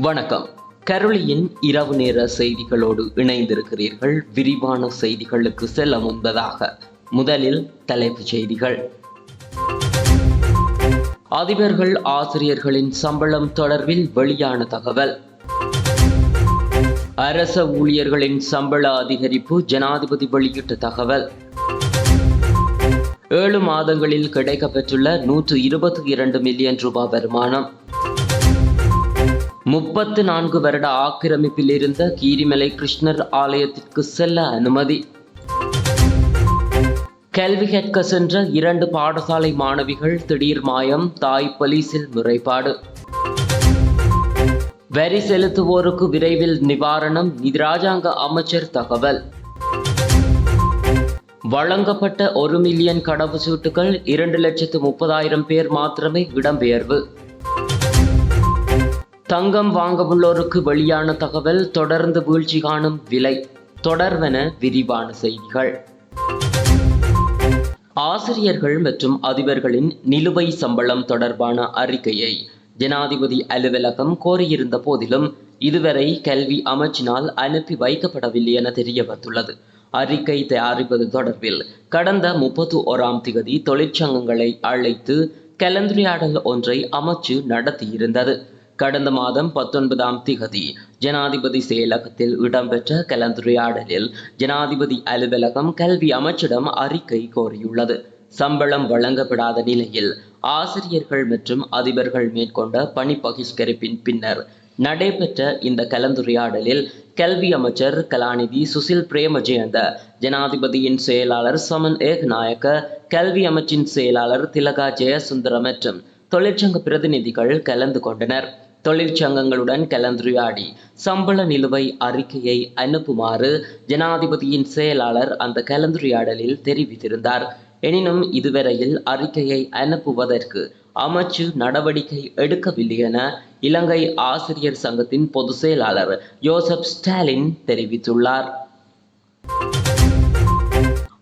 வணக்கம். கருளியின் இரவு நேர செய்திகளோடு இணைந்திருக்கிறீர்கள். விரிவான செய்திகளுக்கு செல்ல முன்பதாக முதலில் தலைப்புச் செய்திகள். அதிபர்கள் ஆசிரியர்களின் சம்பளம் தொடர்பில் வெளியான தகவல். அரச ஊழியர்களின் சம்பள அதிகரிப்பு ஜனாதிபதி வெளியிட்ட தகவல். ஏழு மாதங்களில் கிடைக்கப்பெற்றுள்ள நூற்று இருபத்தி இரண்டு மில்லியன் ரூபாய் வருமானம். முப்பத்து நான்கு வருட ஆக்கிரமிப்பில் இருந்த கீரிமலை கிருஷ்ணர் ஆலயத்திற்கு செல்ல அனுமதி. கல்வி கேட்க சென்ற இரண்டு பாடசாலை மாணவிகள் திடீர் மாயம் தாய் போலீசில் முறைப்பாடு. வரி செலுத்துவோருக்கு விரைவில் நிவாரணம் ராஜாங்க அமைச்சர் தகவல். வழங்கப்பட்ட ஒரு மில்லியன் கடவுச்சீட்டுகள் இரண்டு லட்சத்து முப்பதாயிரம் பேர் மாத்திரமே இடம்பெயர்வு. தங்கம் வாங்கவுள்ளோருக்கு வெளியான தகவல் தொடர்ந்து வீழ்ச்சி காணும் விலை. தொடர்வென விரிவான செய்திகள். ஆசிரியர்கள் மற்றும் அதிபர்களின் நிலுவை சம்பளம் தொடர்பான அறிக்கையை ஜனாதிபதி அலுவலகம் கோரியிருந்த போதிலும் இதுவரை கல்வி அமைச்சினால் அனுப்பி வைக்கப்படவில்லை என தெரிய வந்துள்ளது அறிக்கை தயாரிப்பது தொடர்பில் கடந்த முப்பத்து ஓராம் திகதி தொழிற்சங்கங்களை அழைத்து கலந்துரையாடல் ஒன்றை அமைச்சு நடத்தியிருந்தது. கடந்த மாதம் பத்தொன்பதாம் திகதி ஜனாதிபதி செயலகத்தில் இடம்பெற்ற கலந்துரையாடலில் ஜனாதிபதி அலுவலகம் கல்வி அமைச்சிடம் அறிக்கை கோரியுள்ளது. சம்பளம் வழங்கப்படாத நிலையில் ஆசிரியர்கள் மற்றும் அதிபர்கள் மேற்கொண்ட பணி பகிஷ்கரிப்பின் பின்னர் நடைபெற்ற இந்த கலந்துரையாடலில் கல்வி அமைச்சர் கலாநிதி சுசில் பிரேமஜெயந்த ஜனாதிபதியின் செயலாளர் சமன் ஏகநாயக்க கல்வி அமைச்சின் செயலாளர் திலகா ஜெயசுந்தரம் மற்றும் தொழிற்சங்க பிரதிநிதிகள் கலந்து கொண்டனர். தொழிற்சங்கங்களுடன் கலந்துரையாடி சம்பள நிலுவை அறிக்கையை அனுப்புமாறு ஜனாதிபதியின் செயலாளர் அந்த கலந்துரையாடலில் தெரிவித்திருந்தார். எனினும் இதுவரையில் அறிக்கையை அனுப்புவதற்கு அமைச்சு நடவடிக்கை எடுக்கவில்லை என இலங்கை ஆசிரியர் சங்கத்தின் பொதுச் செயலாளர் யோசப் ஸ்டாலின் தெரிவித்துள்ளார்.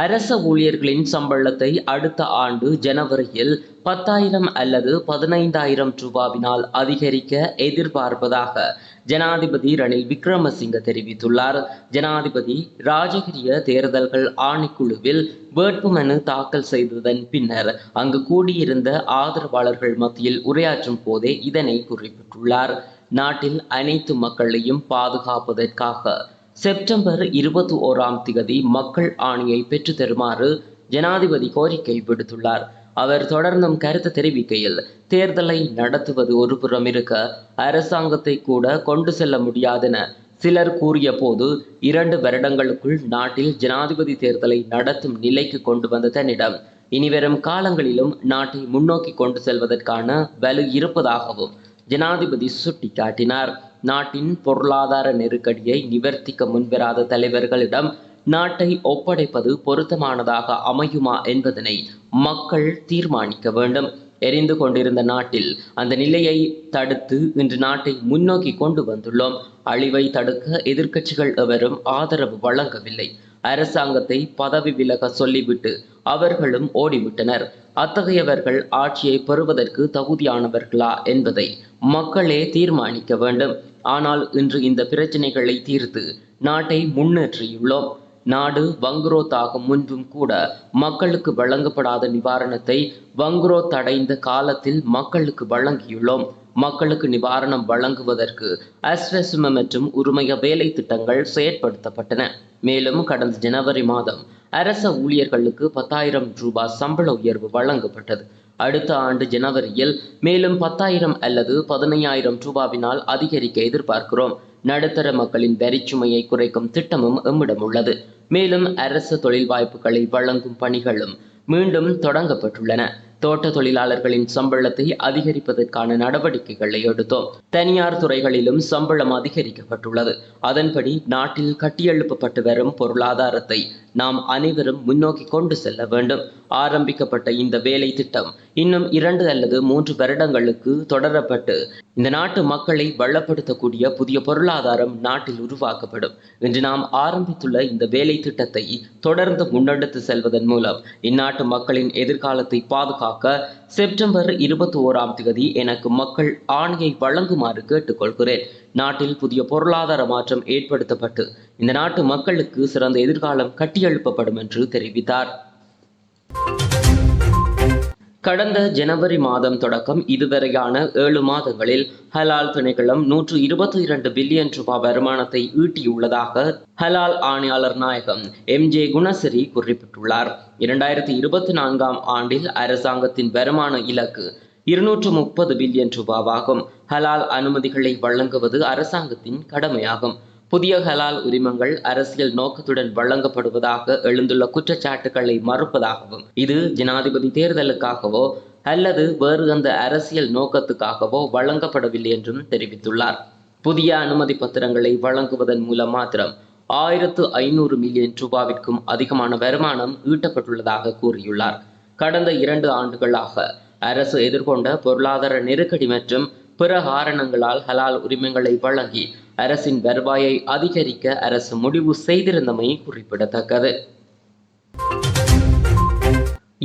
அரச ஊழியர்களின் சம்பளத்தை அடுத்த ஆண்டு ஜனவரியில் பத்தாயிரம் அல்லது பதினைந்தாயிரம் ரூபாவினால் அதிகரிக்க எதிர்பார்ப்பதாக ஜனாதிபதி ரணில் விக்ரமசிங்க தெரிவித்துள்ளார். ஜனாதிபதி ராஜகிரிய தேர்தல்கள் ஆணைக்குழுவில் வேட்புமனு தாக்கல் செய்ததன் பின்னர் அங்கு கூடியிருந்த ஆதரவாளர்கள் மத்தியில் உரையாற்றும் போதே இதனை குறிப்பிட்டுள்ளார். நாட்டில் அனைத்து மக்களையும் பாதுகாப்பதற்காக செப்டம்பர் இருபத்தி ஓராம் திகதி மக்கள் ஆணையை பெற்று தருமாறு ஜனாதிபதி கோரிக்கை விடுத்துள்ளார். அவர் தொடர்ந்தும் கருத்து தெரிவிக்கையில் தேர்தலை நடத்துவது ஒருபுறம் இருக்க அரசாங்கத்தை கூட கொண்டு செல்ல முடியாதென சிலர் கூறிய போது இரண்டு வருடங்களுக்குள் நாட்டில் ஜனாதிபதி தேர்தலை நடத்தும் நிலைக்கு கொண்டு வந்த தன்னிடம் இனிவரும் காலங்களிலும் நாட்டை முன்னோக்கி கொண்டு செல்வதற்கான வலு இருப்பதாகவும் ஜனாதிபதி சுட்டிக்காட்டினார். நாட்டின் பொருளாதார நெருக்கடியை நிவர்த்திக்க முன்வராத தலைவர்களிடம் நாட்டை ஒப்படைப்பது பொருத்தமானதாக அமையுமா என்பதனை மக்கள் தீர்மானிக்க வேண்டும். எரிந்து கொண்டிருந்த நாட்டில் அந்த நிலையை தடுத்து இன்று நாட்டை முன்னோக்கி கொண்டு வந்துள்ளோம். அழிவை தடுக்க எதிர்க்கட்சிகள் எவரும் ஆதரவு வழங்கவில்லை. அரசாங்கத்தை பதவி விலக சொல்லிவிட்டு அவர்களும் ஓடிவிட்டனர். அத்தகையவர்கள் ஆட்சியை பெறுவதற்கு தகுதியானவர்களா என்பதை மக்களே தீர்மானிக்க வேண்டும். ஆனால் இன்று இந்த பிரச்சனைகளை தீர்த்து நாட்டை முன்னேற்றியுள்ளோம். நாடு வங்குரோத் முன்பும் கூட மக்களுக்கு வழங்கப்படாத நிவாரணத்தை வங்குரோத் அடைந்த காலத்தில் மக்களுக்கு வழங்கியுள்ளோம். மக்களுக்கு நிவாரணம் வழங்குவதற்கு அஸ்வசும மற்றும் உரிமைய வேலை திட்டங்கள் செயற்படுத்தப்பட்டன. மேலும் கடந்த ஜனவரி மாதம் அரச ஊழியர்களுக்கு பத்தாயிரம் ரூபாய் சம்பள உயர்வு வழங்கப்பட்டது. அடுத்த ஆண்டு ஜனவரியில் மேலும் பத்தாயிரம் அல்லது பதினையாயிரம் ரூபாவினால் அதிகரிக்க எதிர்பார்க்கிறோம். நடுத்தர மக்களின் வரிச்சுமையை குறைக்கும் திட்டமும் எம்மிடம் உள்ளது. மேலும் அரசு தொழில் வாய்ப்புகளை வழங்கும் பணிகளும் மீண்டும் தொடங்கப்பட்டுள்ளன. தோட்ட தொழிலாளர்களின் சம்பளத்தை அதிகரிப்பதற்கான நடவடிக்கைகளை எடுத்தோம். தனியார் துறைகளிலும் சம்பளம் அதிகரிக்கப்பட்டுள்ளது. அதன்படி நாட்டில் கட்டியெழுப்பப்பட்டு வரும் பொருளாதாரத்தை நாம் அனைவரும் முன்னோக்கி கொண்டு செல்ல வேண்டும். ஆரம்பிக்கப்பட்ட இந்த வேலை திட்டம் இன்னும் இரண்டு அல்லது மூன்று வருடங்களுக்கு தொடரப்பட்டு இந்த நாட்டு மக்களை வளப்படுத்தக்கூடிய புதிய பொருளாதாரம் நாட்டில் உருவாக்கப்படும். இன்று நாம் ஆரம்பித்துள்ள இந்த வேலை திட்டத்தை தொடர்ந்து முன்னெடுத்து செல்வதன் மூலம் இந்நாட்டு மக்களின் எதிர்காலத்தை பாதுகாக்க செப்டம்பர் இருபத்தி ஓராம் தேதி எனக்கு மக்கள் ஆணையை வழங்குமாறு கேட்டுக்கொள்கிறேன். நாட்டில் புதிய பொருளாதார மாற்றம் ஏற்படுத்தப்பட்டு இந்த நாட்டு மக்களுக்கு சிறந்த எதிர்காலம் கட்டியெழுப்பப்படும் என்று தெரிவித்தார். கடந்த ஜனவரி மாதம் தொடக்கம் இதுவரையான ஏழு மாதங்களில் ஹலால் திணைக்களம் நூற்று இருபத்தி இரண்டு பில்லியன் ரூபாய் வருமானத்தை ஈட்டியுள்ளதாக ஹலால் ஆணையாளர் நாயகம் எம் ஜே குணசிறி குறிப்பிட்டுள்ளார். இரண்டாயிரத்தி இருபத்தி நான்காம் ஆண்டில் அரசாங்கத்தின் வருமான இலக்கு இருநூற்று முப்பது பில்லியன் ரூபாவாகும். ஹலால் அனுமதிகளை வழங்குவது அரசாங்கத்தின் கடமையாகும். புதிய ஹலால் உரிமங்கள் அரசியல் நோக்கத்துடன் வழங்கப்படுவதாக எழுந்துள்ள குற்றச்சாட்டுகளை மறுப்பதாகவும் இது ஜனாதிபதி தேர்தலுக்காகவோ அல்லது வேறு அந்த அரசியல் நோக்கத்துக்காகவோ வழங்கப்படவில்லை என்றும் தெரிவித்துள்ளார். புதிய அனுமதி பத்திரங்களை வழங்குவதன் மூலம் மாத்திரம் ஆயிரத்து ஐநூறு மில்லியன் ரூபாவிற்கும் அதிகமான வருமானம் ஈட்டப்பட்டுள்ளதாக கூறியுள்ளார். கடந்த இரண்டு ஆண்டுகளாக அரசு எதிர்கொண்ட பொருளாதார நெருக்கடி மற்றும் பிற காரணங்களால் ஹலால் உரிமங்களை வழங்கி அரசின் வருவாயை அதிகரிக்க அரசு முடிவு செய்திருந்தமை குறிப்பிடத்தக்கது.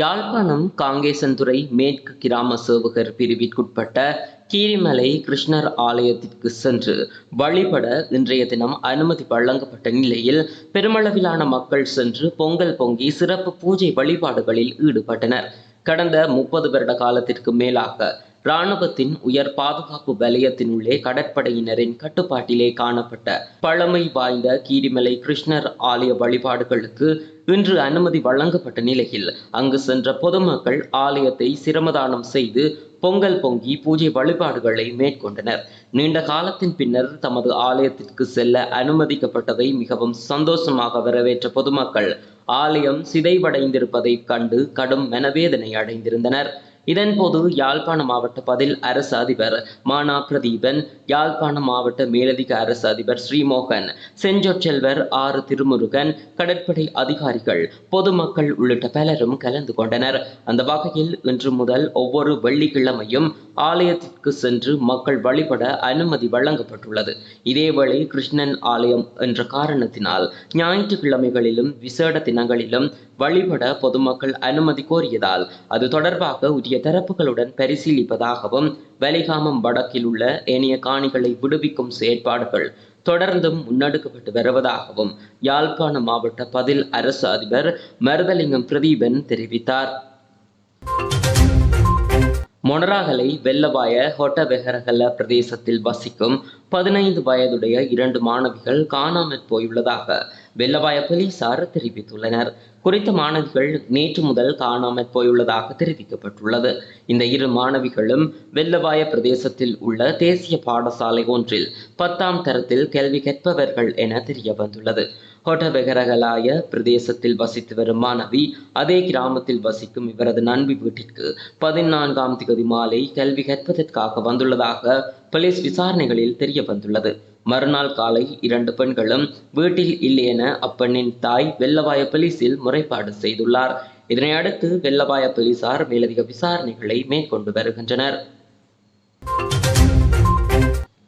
யாழ்ப்பாணம் காங்கேசன்துறை மேற்கு கிராம சேவகர் பிரிவிற்குட்பட்ட கீரிமலை கிருஷ்ணர் ஆலயத்திற்கு சென்று வழிபட இன்றைய தினம் அனுமதி வழங்கப்பட்ட நிலையில் பெருமளவிலான மக்கள் சென்று பொங்கல் பொங்கி சிறப்பு பூஜை வழிபாடுகளில் ஈடுபட்டனர். கடந்த முப்பது வருட காலத்திற்கு மேலாக இராணுவத்தின் உயர் பாதுகாப்பு வலயத்தினுள்ளே கடற்படையினரின் கட்டுப்பாட்டிலே காணப்பட்ட பழமை வாய்ந்த கீரிமலை கிருஷ்ணர் ஆலய வழிபாடுகளுக்கு இன்று அனுமதி வழங்கப்பட்ட நிலையில் அங்கு சென்ற பொதுமக்கள் ஆலயத்தை சிரமதானம் செய்து பொங்கல் பொங்கி பூஜை வழிபாடுகளை மேற்கொண்டனர். நீண்ட காலத்தின் பின்னர் தமது ஆலயத்திற்கு செல்ல அனுமதிக்கப்பட்டதை மிகவும் சந்தோஷமாக வரவேற்ற பொதுமக்கள் ஆலயம் சிதைவடைந்திருப்பதைக் கண்டு கடும் மனவேதனை அடைந்திருந்தனர். இதன்போது யாழ்ப்பாண மாவட்ட பதில் அரசு அதிபர் மானா பிரதீபன் யாழ்ப்பாண மாவட்ட மேலதிக அரசு அதிபர் ஸ்ரீமோகன் செஞ்சொற்செல்வர் ஆறு திருமுருகன் கடற்படை அதிகாரிகள் பொதுமக்கள் உள்ளிட்ட பலரும் கலந்து கொண்டனர். அந்த வகையில் இன்று முதல் ஒவ்வொரு வெள்ளிக்கிழமையும் ஆலயத்திற்கு சென்று மக்கள் வழிபட அனுமதி வழங்கப்பட்டுள்ளது. இதேவேளை கிருஷ்ணன் ஆலயம் என்ற காரணத்தினால் ஞாயிற்றுக்கிழமைகளிலும் விசேட தினங்களிலும் வழிபட பொதுமக்கள் அனுமதி கோரியதால் அது தொடர்பாக உரிய தரப்புகளுடன் பரிசீலிப்பதாகவும் வலிகாமம் வடக்கில் உள்ள ஏனைய காணிகளை விடுவிக்கும் செயற்பாடுகள் தொடர்ந்தும் முன்னெடுக்கப்பட்டு வருவதாகவும் யாழ்ப்பாண மாவட்ட பதில் அரசு அதிபர் மருதலிங்கம் பிரதீபன் தெரிவித்தார். மொனராகலை வெள்ளவாய ஹொட்டவெஹரகல பிரதேசத்தில் வசிக்கும் பதினைந்து வயதுடைய இரண்டு மாணவிகள் காணாமல் போயுள்ளதாக வெள்ளவாய போலீசார் தெரிவித்துள்ளனர். குறித்த மாணவிகள் நேற்று முதல் காணாமல் போயுள்ளதாக தெரிவிக்கப்பட்டுள்ளது. இந்த இரு மாணவிகளும் வெள்ளவாய பிரதேசத்தில் உள்ள தேசிய பாடசாலை ஒன்றில் பத்தாம் தரத்தில் கேள்வி கேட்பவர்கள் என தெரிய வந்துள்ளது ஹொட்டவெகரகலாய பிரதேசத்தில் வசித்து வரும் மாணவி அதே கிராமத்தில் வசிக்கும் இவரது நண்பி வீட்டிற்கு பதினான்காம் திகதி மாலை கல்வி கற்பதற்காக வந்துள்ளதாக போலீஸ் விசாரணைகளில் தெரிய வந்துள்ளது. மறுநாள் காலை இரண்டு பெண்களும் வீட்டில் இல்லை என அப்பெண்ணின் தாய் வெள்ளவாய போலீசில் முறைப்பாடு செய்துள்ளார். இதனை அடுத்து வெள்ளவாய போலீசார் மேலதிக விசாரணைகளை மேற்கொண்டு வருகின்றனர்.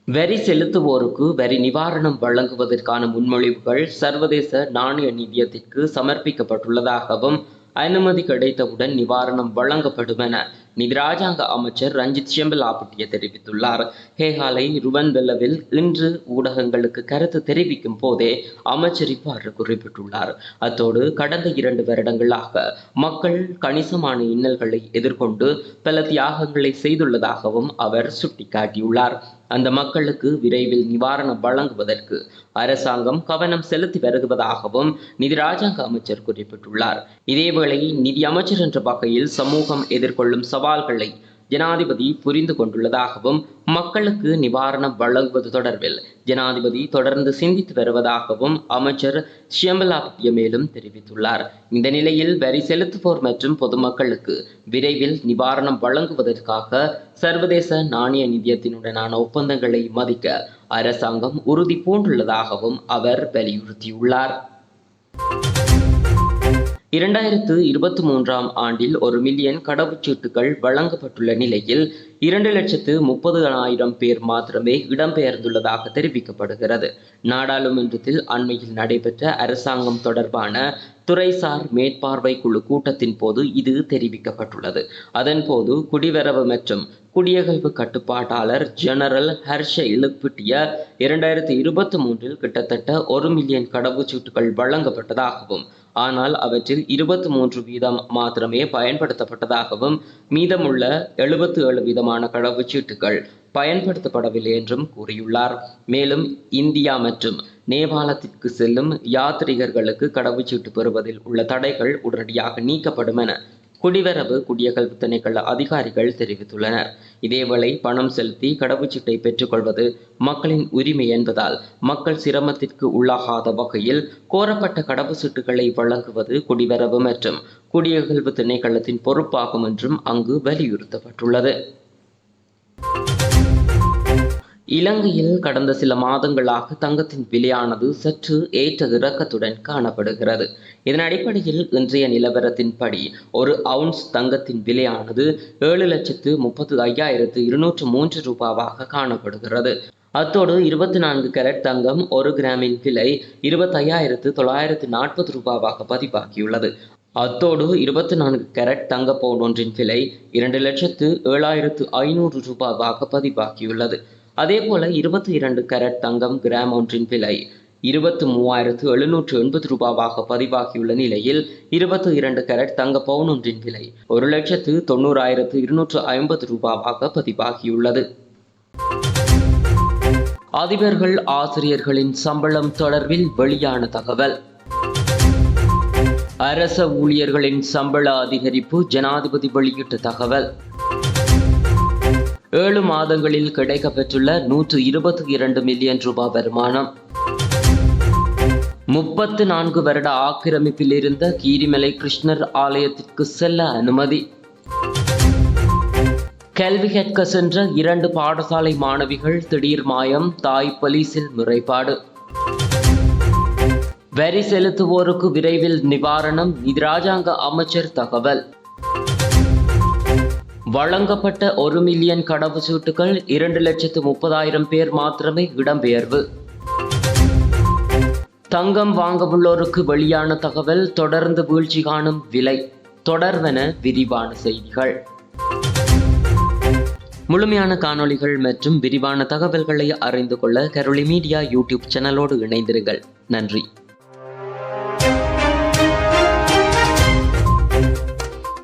வரி செலுத்துவோருக்கு வரி நிவாரணம் வழங்குவதற்கான முன்மொழிவுகள் சர்வதேச நாணய நிதியத்திற்கு சமர்ப்பிக்கப்பட்டுள்ளதாகவும் அனுமதி கிடைத்தவுடன் நிவாரணம் வழங்கப்படும் என நிதி ராஜாங்க அமைச்சர் ரஞ்சித் செம்பலாபுட்டிய தெரிவித்துள்ளார். ஹேகாலை ருவன்பெல்லவில் இன்று ஊடகங்களுக்கு கருத்து தெரிவிக்கும் போதே அமைச்சர் இவ்வாறு குறிப்பிட்டுள்ளார். அத்தோடு கடந்த இரண்டு வருடங்களாக மக்கள் கணிசமான இன்னல்களை எதிர்கொண்டு பல தியாகங்களை செய்துள்ளதாகவும் அவர் சுட்டிக்காட்டியுள்ளார். அந்த மக்களுக்கு விரைவில் நிவாரணம் வழங்குவதற்கு அரசாங்கம் கவனம் செலுத்தி வருவதாகவும் நிதி ராஜாங்க அமைச்சர் குறிப்பிட்டுள்ளார். இதேவேளை நிதி அமைச்சர் என்ற வகையில் சமூகம் எதிர்கொள்ளும் சவால்களை ஜனாதிபதி புரிந்து கொண்டுள்ளதாகவும் மக்களுக்கு நிவாரணம் வழங்குவது தொடர்பில் ஜனாதிபதி தொடர்ந்து சிந்தித்து வருவதாகவும் அமைச்சர் ஷியம்பலாபட்டிய மேலும் தெரிவித்துள்ளார். இந்த நிலையில் வரி செலுத்துவோர் மற்றும் பொதுமக்களுக்கு விரைவில் நிவாரணம் வழங்குவதற்காக சர்வதேச நாணய நிதியத்தினுடனான ஒப்பந்தங்களை மதிக்க அரசாங்கம் உறுதி பூண்டுள்ளதாகவும் அவர் வலியுறுத்தியுள்ளார். இரண்டாயிரத்து இருபத்தி மூன்றாம் ஆண்டில் ஒரு மில்லியன் கடவுச்சீட்டுகள் வழங்கப்பட்டுள்ள நிலையில் இரண்டு லட்சத்து முப்பது ஆயிரம் பேர் மாத்திரமே இடம்பெயர்ந்துள்ளதாக தெரிவிக்கப்படுகிறது. நாடாளுமன்றத்தில் அண்மையில் நடைபெற்ற அரசாங்கம் தொடர்பான துறைசார் மேற்பார்வை குழு கூட்டத்தின் போது இது தெரிவிக்கப்பட்டுள்ளது. அதன்போது குடிவரவு மற்றும் குடியகழ்வு கட்டுப்பாட்டாளர் ஜெனரல் ஹர்ஷ இலுப்பிட்டிய இரண்டாயிரத்தி இருபத்தி மூன்றில் கிட்டத்தட்ட ஒரு மில்லியன் கடவுச்சீட்டுகள் வழங்கப்பட்டதாகவும் ஆனால் அவற்றில் இருபத்தி மூன்று வீதம் மாத்திரமே பயன்படுத்தப்பட்டதாகவும் மீதமுள்ள எழுபத்து ஏழு வீதமான கடவுச்சீட்டுகள் பயன்படுத்தப்படவில்லை என்றும் கூறியுள்ளார். மேலும் இந்தியா மற்றும் நேபாளத்திற்கு செல்லும் யாத்ரீகர்களுக்கு கடவுச்சீட்டு பெறுவதில் உள்ள தடைகள் உடனடியாக நீக்கப்படும் என குடிவரவு குடியகல்வு திணைக்கள அதிகாரிகள் தெரிவித்துள்ளனர். இதேவேளை பணம் செலுத்தி கடவுச்சீட்டை பெற்றுக்கொள்வது மக்களின் உரிமை என்பதால் மக்கள் சிரமத்திற்கு உள்ளாகாத வகையில் கோரப்பட்ட கடவுச்சீட்டுகளை வழங்குவது குடிவரவு மற்றும் குடியகல்வு திணைக்களத்தின் பொறுப்பாகும் என்றும் அங்கு வலியுறுத்தப்பட்டுள்ளது. இலங்கையில் கடந்த சில மாதங்களாக தங்கத்தின் விலையானது சற்று ஏற்ற இறக்கத்துடன் காணப்படுகிறது. இதன் அடிப்படையில் இன்றைய நிலவரத்தின்படி ஒரு அவுன்ஸ் தங்கத்தின் விலையானது ஏழு லட்சத்து முப்பத்து ஐயாயிரத்து இருநூற்று மூன்று ரூபாவாக காணப்படுகிறது. அத்தோடு இருபத்தி நான்கு கேரட் தங்கம் ஒரு கிராமின் விலை இருபத்தையாயிரத்து தொள்ளாயிரத்து நாற்பது ரூபாவாக பதிவாகியுள்ளது. அத்தோடு இருபத்தி நான்கு கேரட் தங்க பவுன் ஒன்றின் விலை இரண்டு லட்சத்து ஏழாயிரத்து ஐநூறு ரூபாவாக பதிவாகியுள்ளது. அதேபோல இருபத்தி இரண்டு கேரட் தங்கம் கிராம் ஒன்றின் விலை இருபத்து மூவாயிரத்து எழுநூற்று எண்பது ரூபாவாக பதிவாகியுள்ள நிலையில் இருபத்தி இரண்டு கேரட் தங்க பவுன் ஒன்றின் விலை ஒரு லட்சத்து தொண்ணூறாயிரத்து இருநூற்று ஐம்பது ரூபாவாக பதிவாகியுள்ளது. அதிபர்கள் ஆசிரியர்களின் சம்பளம் தொடர்பில் வெளியான தகவல். அரச ஊழியர்களின் சம்பள அதிகரிப்பு ஜனாதிபதி வெளியிட்ட தகவல். ஏழு மாதங்களில் கிடைக்கப்பெற்றுள்ள நூற்று இருபத்தி இரண்டு மில்லியன் ரூபாய் வருமானம். முப்பத்து நான்கு வருட ஆக்கிரமிப்பில் இருந்த கீரிமலை கிருஷ்ணர் ஆலயத்திற்கு செல்ல அனுமதி. கல்வி கேட்க சென்ற இரண்டு பாடசாலை மாணவிகள் திடீர் மாயம் தாய் போலீசில் முறைப்பாடு. வரி செலுத்துவோருக்கு விரைவில் நிவாரணம் இராஜாங்க அமைச்சர் தகவல். வழங்கப்பட்ட ஒரு மில்லியன் கடவுச்சீட்டுகள் இரண்டு லட்சத்து முப்பதாயிரம் பேர் மாத்திரமே இடம்பெயர்வு. தங்கம் வாங்கவுள்ளோருக்கு வெளியான தகவல் தொடர்ந்து வீழ்ச்சி காணும் விலை. தொடர்வென விரிவான செய்திகள். முழுமையான காணொளிகள் மற்றும் விரிவான தகவல்களை அறிந்து கொள்ள கரோலி மீடியா யூடியூப் சேனலோடு இணைந்திருங்கள். நன்றி.